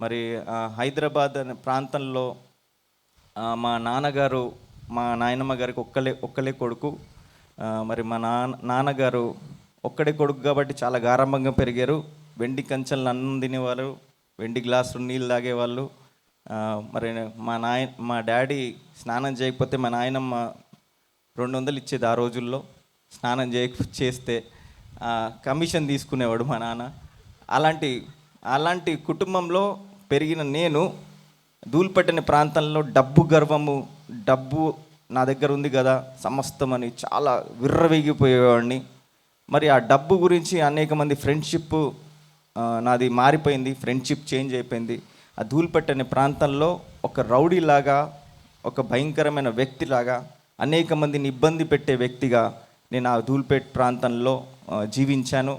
మరి హైదరాబాద్ అనే ప్రాంతంలో మా నాన్నగారు మా నాయనమ్మ గారికి ఒక్కలే ఒక్కలే కొడుకు. మరి మా నాన్న నాన్నగారు ఒక్కడే కొడుకు కాబట్టి చాలా గారంభంగా పెరిగారు. వెండి కంచెలను అన్నం తినేవారు వెండి గ్లాసులు నీళ్ళు తాగేవాళ్ళు. మరి మా నాయ మా డాడీ స్నానం చేయకపోతే మా నాయనమ్మ రెండు వందలు ఇచ్చేది ఆ రోజుల్లో. స్నానం చేయ చేస్తే కమిషన్ తీసుకునేవాడు మా నాన్న. అలాంటి అలాంటి కుటుంబంలో పెరిగిన నేను ధూళిపట్టిన ప్రాంతంలో డబ్బు గర్వము డబ్బు నా దగ్గర ఉంది కదా సమస్తమని చాలా విర్రవేగిపోయేవాడిని. మరి ఆ డబ్బు గురించి అనేక మంది ఫ్రెండ్షిప్ నాది మారిపోయింది ఫ్రెండ్షిప్ చేంజ్ అయిపోయింది. ఆ ధూళిపట్టు ప్రాంతంలో ఒక రౌడీలాగా ఒక భయంకరమైన వ్యక్తిలాగా అనేక మందిని ఇబ్బంది పెట్టే వ్యక్తిగా నేను ఆ ధూల్పేట్ ప్రాంతంలో జీవించాను.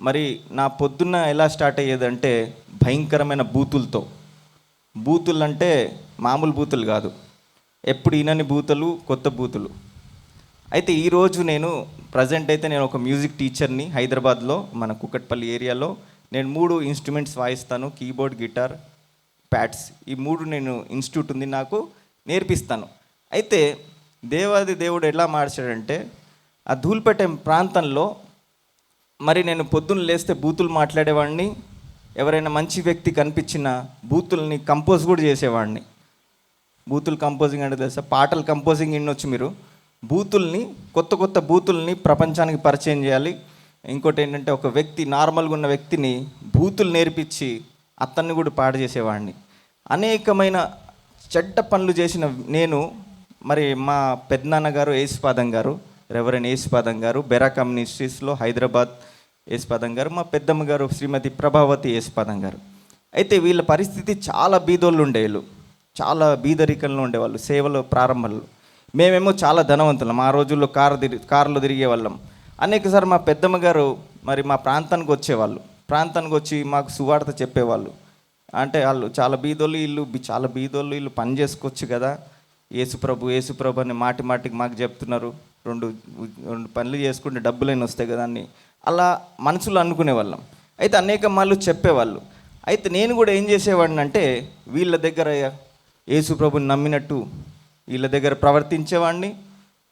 మరి నా పొద్దున్న ఎలా స్టార్ట్ అయ్యేదంటే భయంకరమైన బూతులతో. బూతులు అంటే మామూలు బూతులు కాదు. ఎప్పుడు ఈనని బూతులు కొత్త బూతులు. అయితే ఈరోజు నేను ప్రజెంట్ అయితే నేను ఒక మ్యూజిక్ టీచర్ని హైదరాబాద్లో మన కుక్కట్పల్లి ఏరియాలో. నేను మూడు ఇన్స్ట్రుమెంట్స్ వాయిస్తాను కీబోర్డ్ గిటార్ ప్యాడ్స్. ఈ మూడు నేను ఇన్స్టిట్యూట్ ఉంది నాకు నేర్పిస్తాను. అయితే దేవాది దేవుడు ఎలా మార్చాడంటే ఆ ధూల్పేట ప్రాంతంలో మరి నేను పొద్దున్న లేస్తే బూతులు మాట్లాడేవాడిని. ఎవరైనా మంచి వ్యక్తి కనిపించిన బూతుల్ని కంపోజ్ కూడా చేసేవాడిని. బూతులు కంపోజింగ్ అంటే తెలుసా? పాటలు కంపోజింగ్ వినొచ్చు మీరు. బూతుల్ని కొత్త కొత్త బూతుల్ని ప్రపంచానికి పరిచయం చేయాలి. ఇంకోటి ఏంటంటే ఒక వ్యక్తి నార్మల్గా ఉన్న వ్యక్తిని బూతులు నేర్పించి అతన్ని కూడా పాడు చేసేవాడిని. అనేకమైన చెడ్డ పనులు చేసిన నేను మరి మా పెద్దనాన్న గారు ఏసుపాదం గారు రెవరెన్ యేసుపాదం గారు బెరా మినిస్ట్రీస్లో హైదరాబాద్ యేసుపాదం గారు మా పెద్దమ్మ గారు శ్రీమతి ప్రభావతి యేసుపాదం గారు. అయితే వీళ్ళ పరిస్థితి చాలా బీదోళ్ళు ఉండేవాళ్ళు చాలా బీదరికంలో ఉండేవాళ్ళు సేవలు ప్రారంభంలో. మేమేమో చాలా ధనవంతులం ఆ రోజుల్లో కారు తిరిగి కారులో తిరిగే వాళ్ళం అనేకసారి మా పెద్దమ్మ గారు మరి మా ప్రాంతానికి వచ్చేవాళ్ళు ప్రాంతానికి వచ్చి మాకు సువార్త చెప్పేవాళ్ళు. అంటే వాళ్ళు చాలా బీదోళ్ళు వీళ్ళు చాలా బీదోళ్ళు వీళ్ళు పని చేసుకోవచ్చు కదా. యేసుప్రభు యేసుప్రభు అని మాటి మాటికి మాకు చెప్తున్నారు. రెండు రెండు పనులు చేసుకుంటే డబ్బులైనా వస్తాయి కదా అని. అలా మనసులో అనుకునేవాళ్ళం. అయితే అనేక మాళ్ళు చెప్పేవాళ్ళు. అయితే నేను కూడా ఏం చేసేవాడిని అంటే వీళ్ళ దగ్గర యేసుప్రభుని నమ్మినట్టు వీళ్ళ దగ్గర ప్రవర్తించేవాడిని.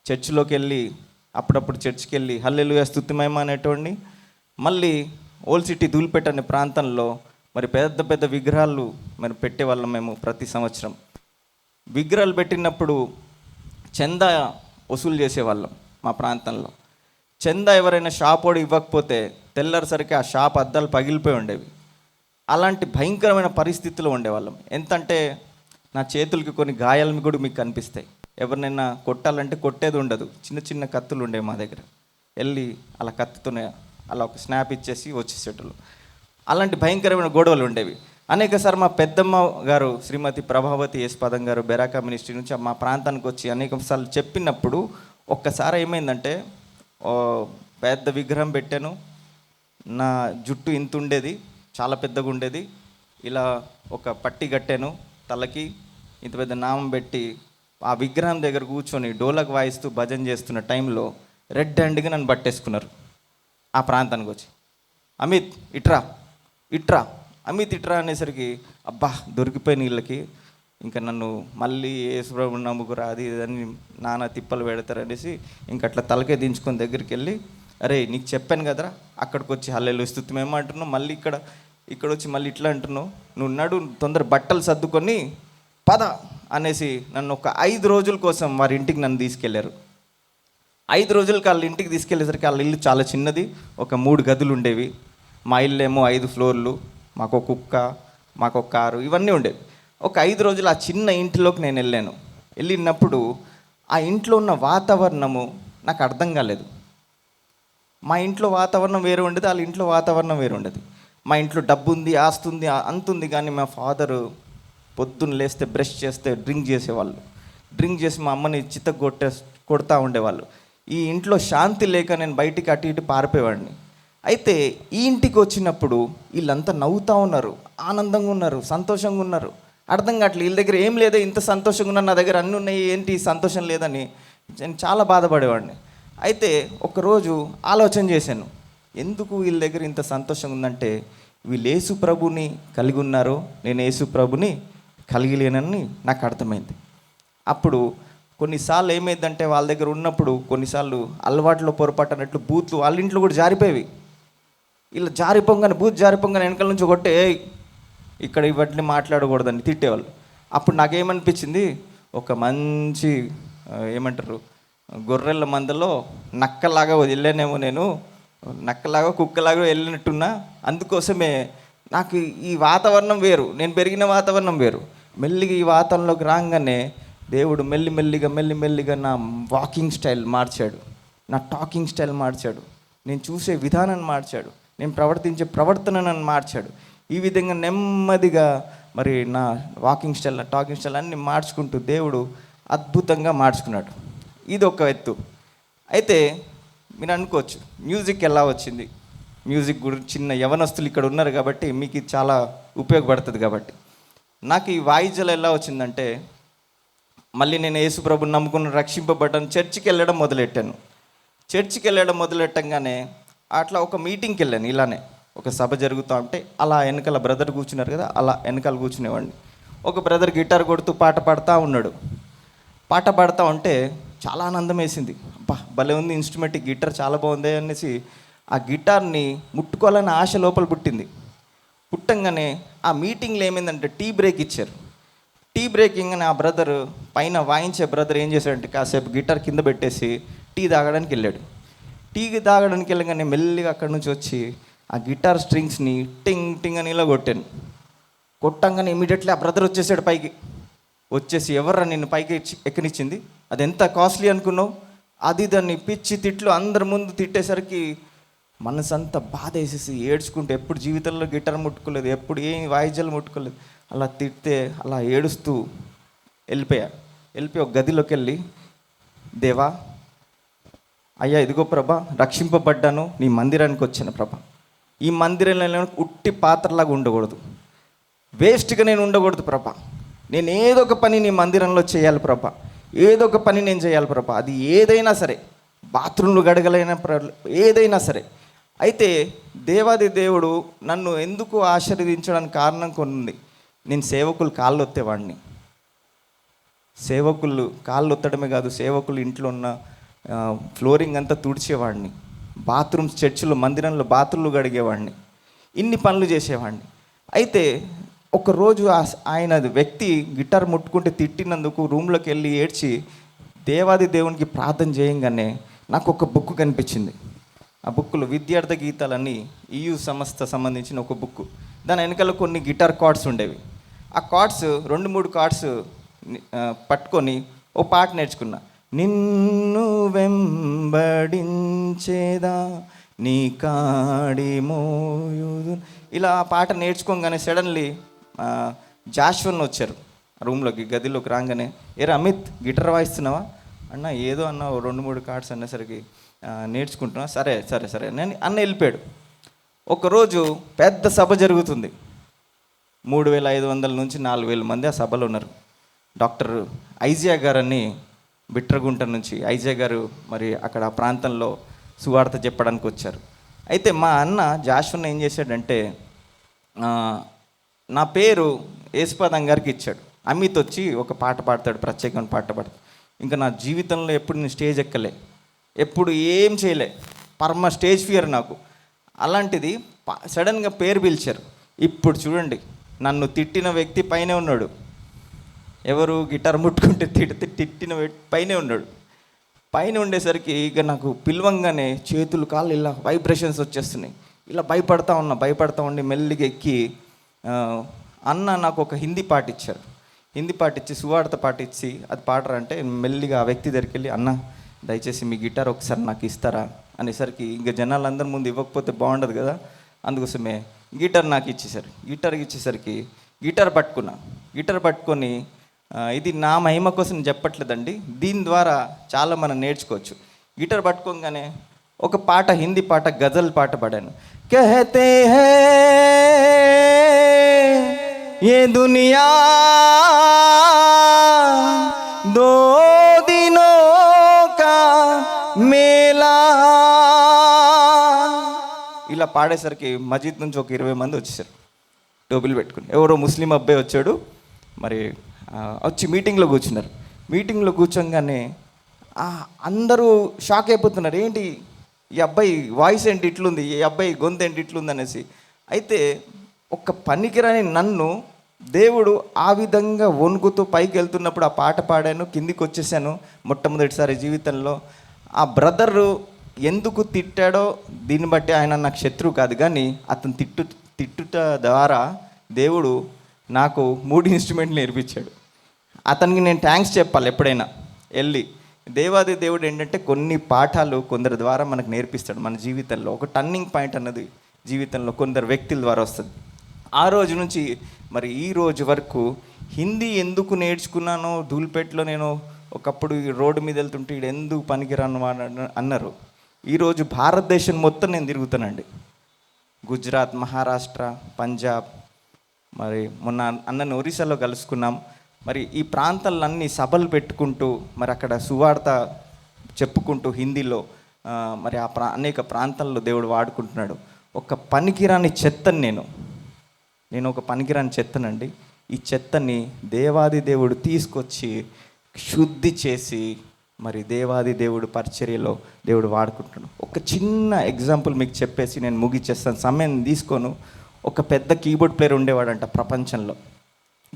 చర్చిలోకి వెళ్ళి అప్పుడప్పుడు చర్చికి వెళ్ళి హల్లెలు స్థుతిమయమ అనేటోడిని. మళ్ళీ ఓల్డ్ సిటీ దూల్పేట అనే ప్రాంతంలో మరి పెద్ద పెద్ద విగ్రహాలు మరి పెట్టేవాళ్ళం మేము ప్రతి సంవత్సరం. విగ్రహాలు పెట్టినప్పుడు చందా వసూలు చేసేవాళ్ళం మా ప్రాంతంలో. చంద ఎవరైనా షాప్ ఇవ్వకపోతే తెల్లరిసరికి ఆ షాప్ అద్దాలు పగిలిపోయి ఉండేవి. అలాంటి భయంకరమైన పరిస్థితులు ఉండేవాళ్ళం. ఎంతంటే నా చేతులకి కొన్ని గాయాలు కూడా మీకు కనిపిస్తాయి. ఎవరినైనా కొట్టాలంటే కొట్టేది ఉండదు. చిన్న చిన్న కత్తులు ఉండేవి మా దగ్గర. వెళ్ళి అలా కత్తుతోనే అలా ఒక స్నాప్ ఇచ్చేసి వచ్చేసేటోళ్ళు. అలాంటి భయంకరమైన గొడవలు ఉండేవి. అనేకసారి మా పెద్దమ్మ గారు శ్రీమతి ప్రభావతి యశ్పదం గారు బెరాకా మినిస్ట్రీ నుంచి మా ప్రాంతానికి వచ్చి అనేక సార్లు చెప్పినప్పుడు ఒక్కసారి ఏమైందంటే పెద్ద విగ్రహం పెట్టాను. నా జుట్టు ఇంత ఉండేది చాలా పెద్దగా ఉండేది. ఇలా ఒక పట్టి కట్టాను తలకి ఇంత పెద్ద నామం పెట్టి ఆ విగ్రహం దగ్గర కూర్చొని డోలక్ వాయిస్తూ భజన చేస్తున్న టైంలో రెడ్ హ్యాండ్గా నన్ను పట్టేసుకున్నారు ఆ ప్రాంతానికి వచ్చి. అమిత్ ఇట్రా ఇట్రా. అమ్మి తిట్రా అనేసరికి అబ్బా దొరికిపోయిన వీళ్ళకి ఇంకా నన్ను మళ్ళీ యేసుప్రభు నమ్ముకురా అది అని నానా తిప్పలు పెడతారనేసి ఇంకా ఇంక అట్లా తలకే దించుకొని దగ్గరికి వెళ్ళి అరే నీకు చెప్పాను కదరా అక్కడికి వచ్చి హల్లెలు స్థుతి మేము అంటున్నావు మళ్ళీ ఇక్కడ ఇక్కడ వచ్చి మళ్ళీ ఇట్లా అంటున్నావు నువ్వు నడు తొందర బట్టలు సర్దుకొని పద అనేసి నన్ను ఒక ఐదు రోజుల కోసం వారి ఇంటికి నన్ను తీసుకెళ్ళారు ఐదు రోజులకి వాళ్ళ ఇంటికి తీసుకెళ్ళేసరికి వాళ్ళ ఇల్లు చాలా చిన్నది ఒక మూడు గదులు ఉండేవి. మా ఇల్లు ఏమో ఐదు ఫ్లోర్లు మాకు ఒక కుక్క మాకు ఒక కారు ఇవన్నీ ఉండేవి. ఒక ఐదు రోజులు ఆ చిన్న ఇంటిలోకి నేను వెళ్ళాను. వెళ్ళినప్పుడు ఆ ఇంట్లో ఉన్న వాతావరణము నాకు అర్థం కాలేదు. మా ఇంట్లో వాతావరణం వేరు ఉండేది వాళ్ళ ఇంట్లో వాతావరణం వేరు ఉండేది. మా ఇంట్లో డబ్బు ఉంది ఆస్తి ఉంది కానీ మా ఫాదరు పొద్దున్న లేస్తే బ్రష్ చేస్తే డ్రింక్ చేసేవాళ్ళు. డ్రింక్ చేసి మా అమ్మని చిత్త కొట్టే కొడతా ఉండేవాళ్ళు. ఈ ఇంట్లో శాంతి లేక నేను బయటికి అటు ఇటు పారిపోయేవాడిని. అయితే ఈ ఇంటికి వచ్చినప్పుడు వీళ్ళంతా నవ్వుతూ ఉన్నారు ఆనందంగా ఉన్నారు సంతోషంగా ఉన్నారు. అర్థం కావట్లేదు వీళ్ళ దగ్గర ఏం లేదో ఇంత సంతోషంగా ఉన్నారు నా దగ్గర అన్నీ ఉన్నాయి ఏంటి సంతోషం లేదని నేను చాలా బాధపడేవాడిని. అయితే ఒకరోజు ఆలోచన చేశాను ఎందుకు వీళ్ళ దగ్గర ఇంత సంతోషంగా ఉందంటే వీళ్ళు యేసు ప్రభుని కలిగి ఉన్నారో నేను యేసు ప్రభుని కలిగి లేనని నాకు అర్థమైంది. అప్పుడు కొన్నిసార్లు ఏమైందంటే వాళ్ళ దగ్గర ఉన్నప్పుడు కొన్నిసార్లు అలవాట్లో పొరపాటు అన్నట్లు బూత్లు వాళ్ళ ఇంట్లో కూడా జారిపోయేవి. ఇలా జారిపోగానే బూత్ జారిపోగానే వెనకాల నుంచి కొట్టే "ఏయ్, ఇక్కడ ఇవన్నీ మాట్లాడకూడదని తిట్టేవాళ్ళు. అప్పుడు నాకేమనిపించింది? ఒక మంచి ఏమంటారు గొర్రెల మందలో నక్కలాగా వెళ్ళానేమో నేను నక్కలాగా కుక్కలాగా వెళ్ళినట్టున్నా. అందుకోసమే నాకు ఈ వాతావరణం వేరు నేను పెరిగిన వాతావరణం వేరు. మెల్లిగా ఈ వాతావరణంలోకి రాగానే దేవుడు మెల్లి మెల్లిగా మెల్లి మెల్లిగా నా వాకింగ్ స్టైల్ మార్చాడు. నా టాకింగ్ స్టైల్ మార్చాడు. నేను చూసే విధానాన్ని మార్చాడు. నేను ప్రవర్తించే ప్రవర్తన నన్ను మార్చాడు. ఈ విధంగా నెమ్మదిగా మరి నా వాకింగ్ స్టైల్ నా టాకింగ్ స్టైల్ అన్ని మార్చుకుంటూ దేవుడు అద్భుతంగా మార్చుకున్నాడు. ఇది ఒక ఎత్తు. అయితే మీరు అనుకోవచ్చు మ్యూజిక్ ఎలా వచ్చింది? మ్యూజిక్ గురించి చిన్న యవనస్తులు ఇక్కడ ఉన్నారు కాబట్టి మీకు చాలా ఉపయోగపడుతుంది కాబట్టి. నాకు ఈ వాయిద్యాలు ఎలా వచ్చిందంటే మళ్ళీ నేను యేసుప్రభుని నమ్ముకుని రక్షింపబడ్డాను చర్చికి వెళ్ళడం మొదలెట్టాను. చర్చికి వెళ్ళడం మొదలెట్టంగానే అట్లా ఒక మీటింగ్కి వెళ్ళాను ఇలానే. ఒక సభ జరుగుతూ ఉంటే అలా వెనకాల బ్రదర్ కూర్చున్నారు కదా అలా వెనకాల కూర్చునేవాడిని. ఒక బ్రదర్ గిటార్ కొడుతూ పాట పాడుతూ ఉన్నాడు. పాట పాడుతూ ఉంటే చాలా ఆనందం వేసింది. అబ్బా భలే ఉంది ఇన్స్ట్రుమెంట్ గిటార్ చాలా బాగుంది అనేసి ఆ గిటార్ని ముట్టుకోవాలని ఆశ లోపల పుట్టింది. పుట్టంగానే ఆ మీటింగ్లో ఏమైందంటే టీ బ్రేక్ ఇచ్చారు. టీ బ్రేకింగ్ అని ఆ బ్రదర్ పైన వాయించే బ్రదర్ ఏం చేశాడంటే కాసేపు గిటార్ కింద పెట్టేసి టీ తాగడానికి వెళ్ళాడు. టీకి తాగడానికి వెళ్ళగానే మెల్లిగా అక్కడి నుంచి వచ్చి ఆ గిటార్ స్ట్రింగ్స్ని టింగ్ టింగ్ అని ఇలా కొట్టాను. కొట్టంగానే ఇమీడియట్లీ ఆ బ్రదర్ వచ్చేసాడు పైకి. వచ్చేసి ఎవర్రా నిన్ను పైకి ఎక్కనిచ్చింది? అది ఎంత కాస్ట్లీ అనుకున్నావు? అది దాన్ని పిచ్చి తిట్లు అందరి ముందు తిట్టేసరికి మనసంతా బాధ వేసేసి ఏడ్చుకుంటే ఎప్పుడు జీవితంలో గిటార్ ముట్టుకోలేదు ఎప్పుడు ఏం వాయిద్యాలు ముట్టుకోలేదు. అలా తిడితే అలా ఏడుస్తూ వెళ్ళిపోయా. వెళ్ళిపోయి ఒక గదిలోకి వెళ్ళి దేవా అయ్యా ఇదిగో ప్రభా రక్షింపబడ్డాను నీ మందిరానికి వచ్చాను ప్రభా. ఈ మందిరంలో ఉట్టి పాత్రలాగా ఉండకూడదు. వేస్ట్గా నేను ఉండకూడదు ప్రభా. నేను ఏదో ఒక పని నీ మందిరంలో చేయాలి ప్రభా. ఏదో ఒక పని నేను చేయాలి ప్రభా. అది ఏదైనా సరే బాత్రూంలు గడగలైన ప్ర- ఏదైనా సరే. అయితే దేవాది దేవుడు నన్ను ఎందుకు ఆశీర్వదించడానికి కారణం కొన్ని ఉంది నేను సేవకులు కాళ్ళు ఒత్తేవాడిని సేవకులు కాళ్ళు ఒత్తడమే కాదు సేవకులు ఇంట్లో ఉన్న ఫ్లోరింగ్ అంతా తుడిచేవాడిని. బాత్రూమ్స్ చర్చిలో మందిరంలో బాత్రూమ్లు గడిగేవాడిని ఇన్ని పనులు చేసేవాడిని. అయితే ఒకరోజు ఆ- ఆయన వ్యక్తి గిటార్ ముట్టుకుంటే తిట్టినందుకు రూమ్లోకి వెళ్ళి ఏడ్చి దేవాది దేవునికి ప్రార్థన చేయంగానే నాకు ఒక బుక్ కనిపించింది. ఆ బుక్లో విద్యార్థి గీతాలని ఈయు సంస్థ సంబంధించిన ఒక బుక్ దాని వెనకాల కొన్ని గిటార్ కార్డ్స్ ఉండేవి. ఆ కార్డ్స్ రెండు మూడు కార్డ్స్ పట్టుకొని ఓ పాట నేర్చుకున్నా. నిన్ను వెంబడించేదా నీ కాడి మోయుదు ఇలా ఆ పాట నేర్చుకోగానే సడన్లీ జాష్వన్ వచ్చారు రూమ్లోకి గదిలోకి రాగానే ఏరా అమిత్ గిటార్ వాయిస్తున్నావా? అన్న ఏదో అన్న ఓ రెండు మూడు కార్డ్స్ అనేసరికి నేర్చుకుంటున్నా. సరే సరే సరే నేను అన్న వెళ్ళిపోయాడు. ఒకరోజు పెద్ద సభ జరుగుతుంది. మూడు వేల ఐదు వందల నుంచి నాలుగు వేల మంది ఆ సభలో ఉన్నారు. డాక్టర్ ఐజియా గారని బిట్రగుంట నుంచి ఐజే గారు మరి అక్కడ ఆ ప్రాంతంలో సువార్త చెప్పడానికి వచ్చారు. అయితే మా అన్న జాషున్న ఏం చేశాడంటే నా పేరు యేసుపాదం గారికి ఇచ్చాడు. అమిత్ వచ్చి ఒక పాట పాడతాడు ప్రత్యేకమైన పాట పాడతాడు. ఇంకా నా జీవితంలో ఎప్పుడు నేను స్టేజ్ ఎక్కలే. ఎప్పుడు ఏం చేయలే. పర్మ స్టేజ్ ఫియర్ నాకు. అలాంటిది సడన్గా పేరు పిలిచారు. ఇప్పుడు చూడండి నన్ను తిట్టిన వ్యక్తి పైనే ఉన్నాడు. ఎవరు గిటార్ ముట్టుకుంటే తిడితే తిట్టిన పైనే ఉన్నాడు పైన ఉండేసరికి ఇక నాకు పిలవంగానే చేతులు కాళ్ళు ఇలా వైబ్రేషన్స్ వచ్చేస్తున్నాయి. ఇలా భయపడతా ఉన్నా భయపడతా ఉండి మెల్లిగా ఎక్కి అన్న నాకు ఒక హిందీ పాట ఇచ్చారు. హిందీ పాట ఇచ్చి సువార్త పాట ఇచ్చి అది పాడరా అంటే మెల్లిగా ఆ వ్యక్తి దగ్గరికి వెళ్ళి అన్న దయచేసి మీ గిటార్ ఒకసారి నాకు ఇస్తారా? అనేసరికి ఇంకా జనాలందరి ముందు ఇవ్వకపోతే బాగుండదు కదా. అందుకోసమే గిటార్ నాకు ఇచ్చేసారు గిటార్ ఇచ్చేసరికి గిటార్ పట్టుకున్నా. గిటార్ పట్టుకొని ఇది నా మహిమ కోసం చెప్పట్లేదండి. దీని ద్వారా చాలా మనం నేర్చుకోవచ్చు. గిటార్ పట్టుకోగానే ఒక పాట హిందీ పాట గజల్ పాట పాడాను. కహతే హే ఏ దునియా దో మేలా ఇలా పాడేసరికి మజీద్ నుంచి ఒక ఇరవై మంది వచ్చేసారు. టోబిల్ పెట్టుకుని. ఎవరో ముస్లిం అబ్బాయి వచ్చాడు. మరి వచ్చి మీటింగ్లో కూర్చున్నారు. మీటింగ్లో కూర్చోగానే అందరూ షాక్ అయిపోతున్నారు. ఏంటి ఈ అబ్బాయి వాయిస్ ఏంటి ఇట్లుంది? ఈ అబ్బాయి గొంతు ఏంటి ఇట్లుంది అనేసి. అయితే ఒక పనికిరాని నన్ను దేవుడు ఆ విధంగా వణుకుతూ పైకి వెళ్తున్నప్పుడు ఆ పాట పాడాను కిందికి వచ్చేసాను మొట్టమొదటిసారి జీవితంలో. ఆ బ్రదరు ఎందుకు తిట్టాడో దీన్ని బట్టి ఆయన నాకు శత్రువు కాదు కానీ అతను తిట్టు తిట్టుట ద్వారా దేవుడు నాకు మూడు ఇన్స్ట్రుమెంట్లు నేర్పించాడు. అతనికి నేను థ్యాంక్స్ చెప్పాలి ఎప్పుడైనా. వెళ్ళి దేవాది దేవుడు ఏంటంటే కొన్ని పాఠాలు కొందరి ద్వారా మనకు నేర్పిస్తాడు మన జీవితంలో. ఒక టర్నింగ్ పాయింట్ అన్నది జీవితంలో కొందరు వ్యక్తుల ద్వారా వస్తుంది. ఆ రోజు నుంచి మరి ఈ రోజు వరకు హిందీ ఎందుకు నేర్చుకున్నానో ధూల్పేటలో నేను ఒకప్పుడు ఈ రోడ్డు మీద వెళ్తుంటే ఈడు ఎందుకు పనికిరాను అన్నారు. ఈరోజు భారతదేశం మొత్తం నేను తిరుగుతానండి. గుజరాత్ మహారాష్ట్ర పంజాబ్ మరి మొన్న అన్నని ఒరిస్సాలో కలుసుకున్నాం. మరి ఈ ప్రాంతాలన్నీ సభలు పెట్టుకుంటూ మరి అక్కడ సువార్త చెప్పుకుంటూ హిందీలో మరి ఆ ప్రా అనేక ప్రాంతాల్లో దేవుడు వాడుకుంటున్నాడు. ఒక పనికిరాని చెత్తను నేను నేను ఒక పనికిరాని చెత్తనండి. ఈ చెత్తని దేవాది దేవుడు తీసుకొచ్చి శుద్ధి చేసి మరి దేవాది దేవుడు పరిచర్యలో దేవుడు వాడుకుంటున్నాడు. ఒక చిన్న ఎగ్జాంపుల్ మీకు చెప్పేసి నేను ముగిచ్చేస్తాను. సమయం తీసుకోను. ఒక పెద్ద కీబోర్డ్ ప్లేయర్ ఉండేవాడంట ప్రపంచంలో.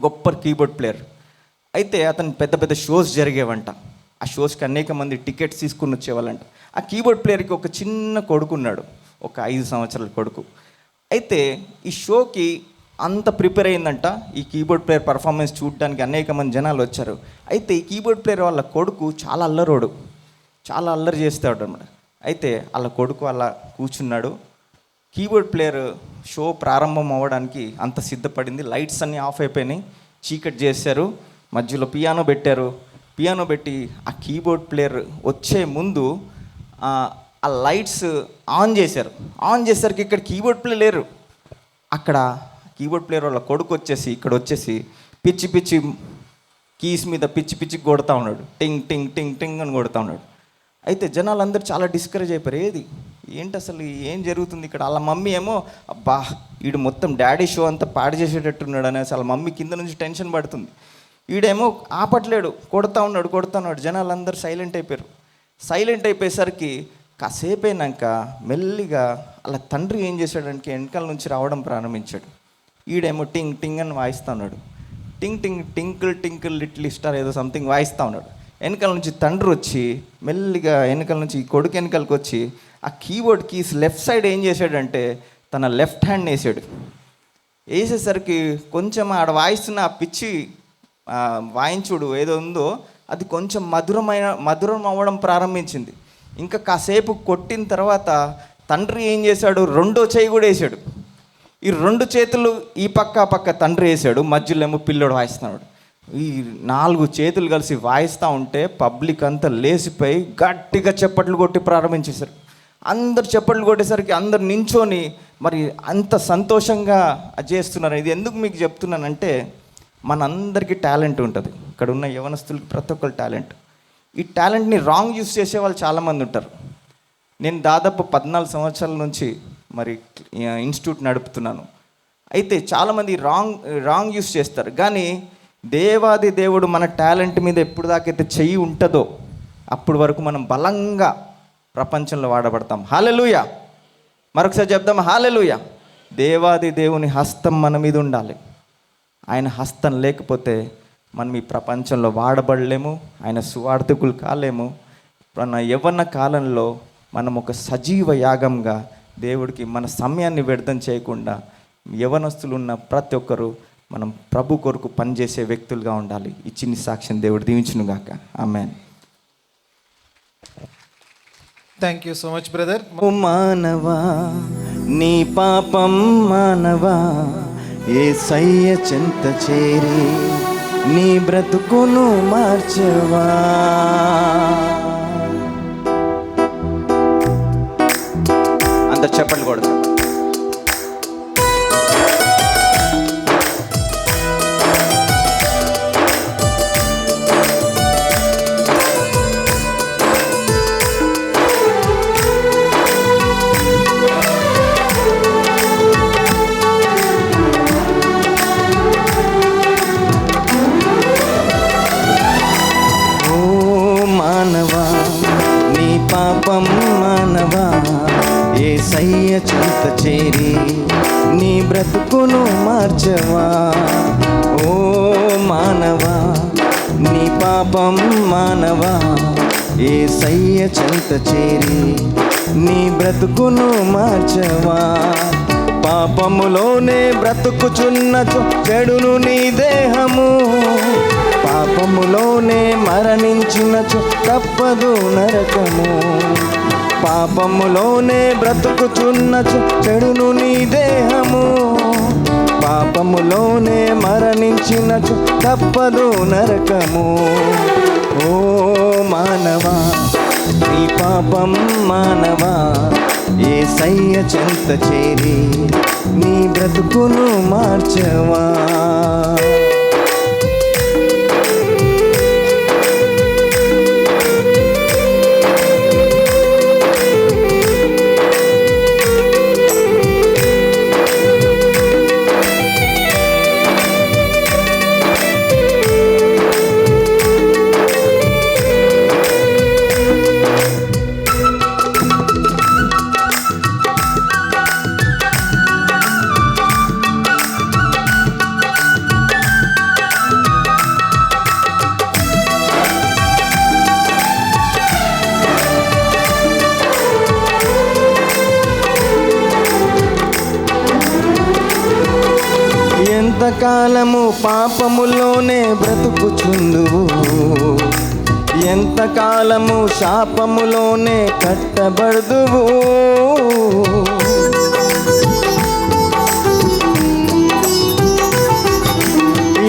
గొప్ప కీబోర్డ్ ప్లేయర్. అయితే అతను పెద్ద పెద్ద షోస్ జరిగేవంట. ఆ షోస్కి అనేక మంది టికెట్స్ తీసుకుని వచ్చేవాళ్ళంట. ఆ కీబోర్డ్ ప్లేయర్కి ఒక చిన్న కొడుకు ఉన్నాడు. ఒక ఐదు సంవత్సరాల కొడుకు. అయితే ఈ షోకి అంత ప్రిపేర్ అయిందంట. ఈ కీబోర్డ్ ప్లేయర్ పర్ఫార్మెన్స్ చూడడానికి అనేక మంది జనాలు వచ్చారు. అయితే ఈ కీబోర్డ్ ప్లేయర్ వాళ్ళ కొడుకు చాలా అల్లరోడు. చాలా అల్లరి చేస్తాడు అనమాట అయితే వాళ్ళ కొడుకు అలా కూర్చున్నాడు. కీబోర్డ్ ప్లేయర్ షో ప్రారంభం అవ్వడానికి అంత సిద్ధపడింది. లైట్స్ అన్నీ ఆఫ్ అయిపోయినాయి. చీకటి చేశారు. మధ్యలో పియానో పెట్టారు. పియానో పెట్టి ఆ కీబోర్డ్ ప్లేయర్ వచ్చే ముందు ఆ లైట్స్ ఆన్ చేశారు. ఆన్ చేసరికి ఇక్కడ కీబోర్డ్ ప్లేయర్ లేరు. అక్కడ కీబోర్డ్ ప్లేయర్ వాళ్ళ కొడుకు వచ్చేసి ఇక్కడ వచ్చేసి పిచ్చి పిచ్చి కీస్ మీద పిచ్చి పిచ్చి కొడతా ఉన్నాడు. టింగ్ టింగ్ టింగ్ టింగ్ అని కొడతా ఉన్నాడు. అయితే జనాలందరూ చాలా డిస్కరేజ్ అయిపోయారు. ఏది? ఏంటి అసలు ఏం జరుగుతుంది ఇక్కడ? వాళ్ళ మమ్మీ ఏమో అబ్బా వీడు మొత్తం డాడీ షో అంతా పాడు చేసేటట్టున్నాడు అనేసి వాళ్ళ మమ్మీ కింద నుంచి టెన్షన్ పడుతుంది. వీడేమో ఆపట్లేడు కొడతా ఉన్నాడు కొడతా ఉన్నాడు. జనాలందరూ సైలెంట్ అయిపోయారు. సైలెంట్ అయిపోయేసరికి కాసేపు అయినాక మెల్లిగా అలా తండ్రి ఏం చేశాడంటే వెనకాల నుంచి రావడం ప్రారంభించాడు. ఈడేమో టింగ్ టింగ్ అని వాయిస్తా ఉన్నాడు. Ting ting tinkle tinkle little star ఏదో సంథింగ్ వాయిస్తా ఉన్నాడు. వెనకాల నుంచి తండ్రి వచ్చి మెల్లిగా వెనకాల నుంచి కొడుకు వెనకాలకి వచ్చి ఆ కీబోర్డ్ కీస్ లెఫ్ట్ సైడ్ ఏం చేశాడంటే తన లెఫ్ట్ హ్యాండ్ వేసాడు. వేసేసరికి కొంచెం ఆడ వాయిస్తున్న ఆ పిచ్చి వాయించుడు ఏదో ఉందో అది కొంచెం మధురమైన మధురం అవ్వడం ప్రారంభించింది. ఇంకా కాసేపు కొట్టిన తర్వాత తండ్రి ఏం చేశాడు? రెండో చేయి కూడా వేసాడు. ఈ రెండు చేతులు ఈ పక్క ఆ పక్క తండ్రి వేసాడు మధ్యలో ఏమో పిల్లోడు వాయిస్తున్నాడు. ఈ నాలుగు చేతులు కలిసి వాయిస్తూ ఉంటే పబ్లిక్ అంతా లేచిపోయి గట్టిగా చప్పట్లు కొట్టి ప్రారంభించేశారు. అందరు చప్పట్లు కొట్టేసరికి అందరు నించొని మరి అంత సంతోషంగా అది చేస్తున్నారు. ఇది ఎందుకు మీకు చెప్తున్నానంటే మనందరికీ టాలెంట్ ఉంటుంది. ఇక్కడ ఉన్న యవనస్తులకి ప్రతి ఒక్కరు టాలెంట్. ఈ టాలెంట్ని రాంగ్ యూస్ చేసే వాళ్ళు చాలామంది ఉంటారు. నేను దాదాపు పద్నాలుగు సంవత్సరాల నుంచి మరి ఇన్స్టిట్యూట్ నడుపుతున్నాను. అయితే చాలామంది రాంగ్ రాంగ్ యూస్ చేస్తారు. కానీ దేవాది దేవుడు మన టాలెంట్ మీద ఎప్పుడు దాకైతే చెయ్యి ఉంటుందో అప్పుడు వరకు మనం బలంగా ప్రపంచంలో వాడబడతాం. హాలెలుయ! మరొకసారి చెప్దాం. హాలెలుయ! దేవాది దేవుని హస్తం మన మీద ఉండాలి. ఆయన హస్తం లేకపోతే మనం ఈ ప్రపంచంలో వాడబడలేము ఆయన సువార్థకులు కాలేము. మన యవ్వన కాలంలో మనం ఒక సజీవ యాగంగా దేవుడికి మన సమయాన్ని వ్యర్థం చేయకుండా యవనస్తులు ఉన్న ప్రతి ఒక్కరూ మనం ప్రభు కొరకు పనిచేసే వ్యక్తులుగా ఉండాలి. ఈ చిన్ని సాక్ష్యం దేవుడు దీవించునుగాక. Amen. Thank you so much brother మానవా నీ పాపం మానవా ఏ సయ్య చింత చేరి నీ బ్రతుకును మార్చవా? అంత చెప్పండి కూడా పాపం మానవా? ఏ సయ్య చెంత చేరి నీ బ్రతుకును మార్చవా? పాపములోనే బ్రతుకుచున్న చెడును నీ దేహము. పాపములోనే మరణించినచు తప్పదు నరకము. పాపములోనే బ్రతుకుచున్నచు చెడును నీ దేహము. పాపములోనే మరణించినచు తప్పదు నరకము. ఓ మానవా నీ పాపం మానవా ఏ సయ్య చెంత చేరి నీ బ్రతుకును మార్చవా. ఎంతకాలము పాపములోనే బ్రతుకుచుందువు ఎంతకాలము శాపములోనే కట్టబడుదువు?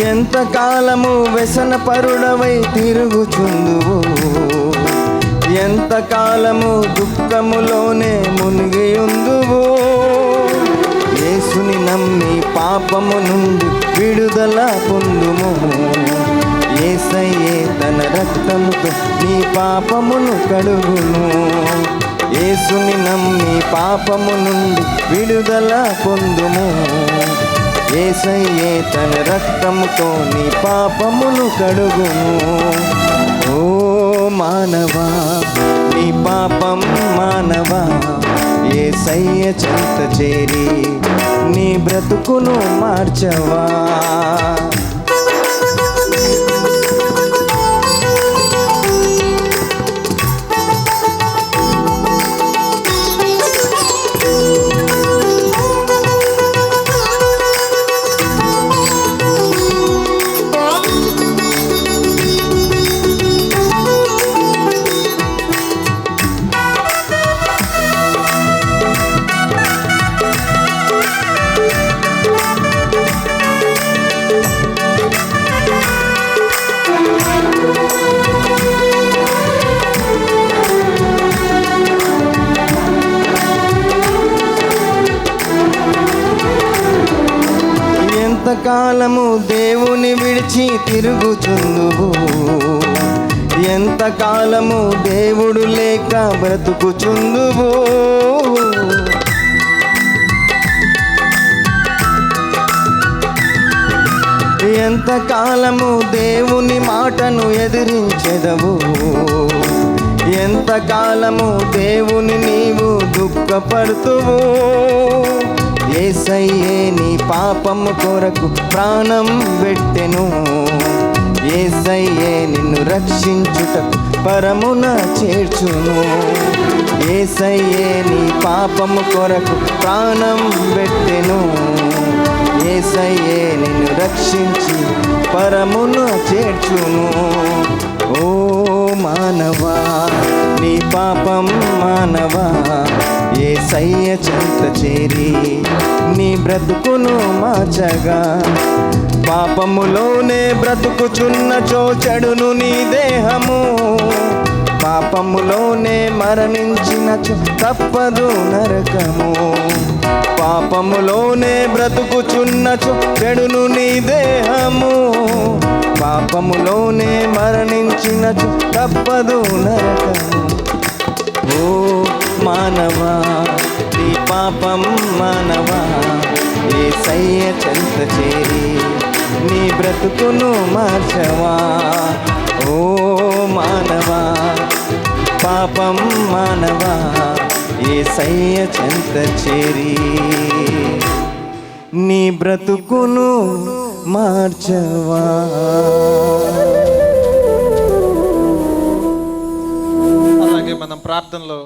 ఎంతకాలము వ్యసన పరుడవై తిరుగుచుందువు ఎంతకాలము దుఃఖములోనే మునిగియుందువు? యేసుని నమ్మి పాపమును రక్తముతో నీ పాపమును కడుగును. ఏసుని నమ్మి పాపము నుండి విడుదల పొందుము. ఏసయ్యే తన రక్తముతో నీ పాపమును కడుగును ఓ మానవా నీ పాపం మానవా. ఏ సయ్య చెంత చేరి నీ బ్రతుకును మార్చవా. ఎంతకాలము దేవుని విడిచి తిరుగుచుందువు. ఎంతకాలము దేవుడు లేక బ్రతుకుచుందువు. ఎంతకాలము దేవుని మాటను ఎదిరించెదవు. ఎంతకాలము దేవుని నీవు దుఃఖపడుతువు. ఏసయ్యే నీ పాపం కొరకు ప్రాణం పెట్టెను. ఏసయ్యే నిన్ను రక్షించుటకు పరమున చేర్చును. ఏసయ్యే నీ పాపము కొరకు ప్రాణం పెట్టెను. ఏసయ్యే నిన్ను రక్షించి పరమును చేర్చును. మానవా? నీ పాపం మానవా? ఏ సయ్య చెంత చేరి నీ బ్రతుకును మాచగా పాపములోనే బ్రతుకుచున్న చోచడును నీ దేహము. పాపములోనే మరణించిన తప్పదు నరకము. పాపములోనే బ్రతుకుచున్నచు చెడును నీ దేహము. పాపములోనే మరణించిన తప్పదు నరకము ఓ మానవా నీ పాపం మానవా ఏ సయ్య చెంత చేరి నీ బ్రతుకును మార్చవా. ఓ మానవా పాపం మానవా ఏ సయ్య చెంత చేరి నీ బ్రతుకును మార్చవా? అలాగే మనం ప్రార్థనలో